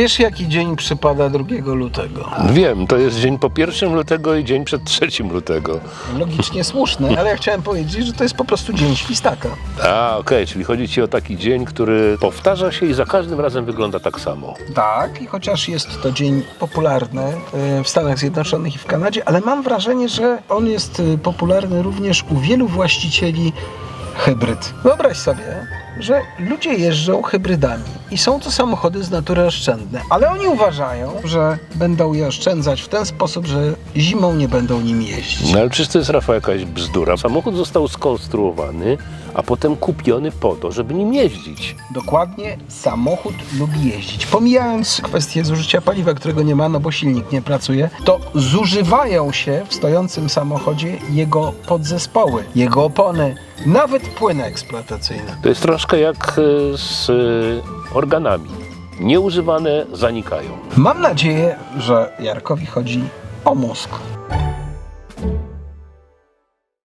wiesz jaki dzień przypada 2 lutego? Wiem, to jest dzień po 1 lutego i dzień przed 3 lutego. Logicznie słuszny, ale ja chciałem powiedzieć, że to jest po prostu dzień świstaka. A, okej, czyli chodzi ci o taki dzień, który powtarza się i za każdym razem wygląda tak samo. Tak, i chociaż jest to dzień popularny e, w Stanach Zjednoczonych i w Kanadzie, ale mam wrażenie, że on jest e, popularny również u wielu właścicieli hybryd. Wyobraź sobie, że ludzie jeżdżą hybrydami i są to samochody z natury oszczędne, ale oni uważają, że będą je oszczędzać w ten sposób, że zimą nie będą nim jeździć. No ale przecież to jest, Rafał, jakaś bzdura. Samochód został skonstruowany, a potem kupiony po to, żeby nim jeździć. Dokładnie, samochód lubi jeździć. Pomijając kwestię zużycia paliwa, którego nie ma, no bo silnik nie pracuje, to zużywają się w stojącym samochodzie jego podzespoły, jego opony, nawet płyny eksploatacyjne. To jest troszkę jak e, z e, organami. Nieużywane zanikają. Mam nadzieję, że Jarkowi chodzi o mózg.